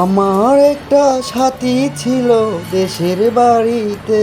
আমার একটা সাথী ছিল দেশের বাড়িতে।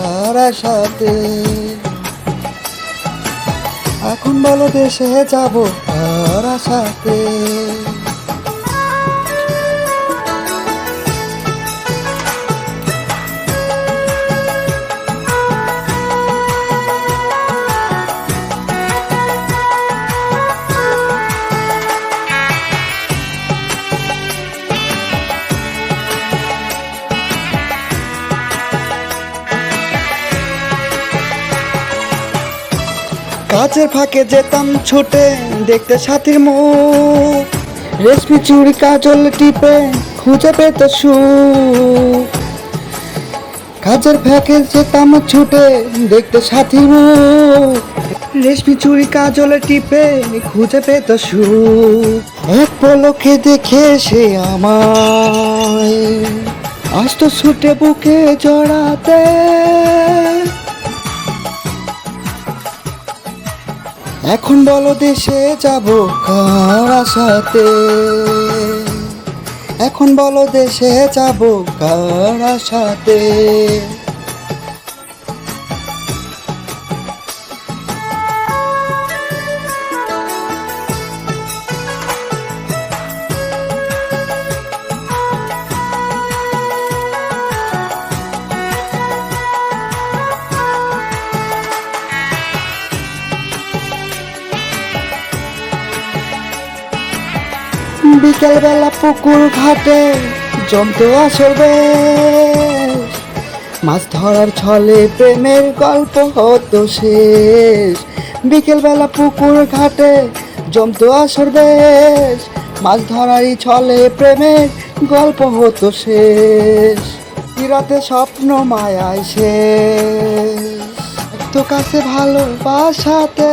কার সাথে। এখন বলো দেশে যাব তারা সাথে। কাছের ফাঁকে যেতাম ছুটে, দেখতে সাথীর মুখ। রেশমি চুড়ি কাজল টিপে খুঁজে পেত সু কাজের ফাঁকে যেতাম ছুটে, দেখতে সাথীর মুখ। রেশমি চুড়ি কাজল টিপে খুঁজে পেত সু এক পলকে দেখে সে আমায় আসতো ছুটে বুকে জড়াতে। এখন বলো দেশে যাব কার আশাতে? এখন বলো দেশে যাব কার আশাতে? বিকেলবেলা পুকুর ঘাটে জমতো আসর মাছ ধরার ছলে প্রেমের গল্প হতো শেষ। বিকেলবেলা পুকুর ঘাটে জমতো আসর বেশ মাছ ধরারই ছলে প্রেমের গল্প হতো শেষ। রাতে স্বপ্ন মায়ায় শেষ। তো কাছে ভালোবাসাতে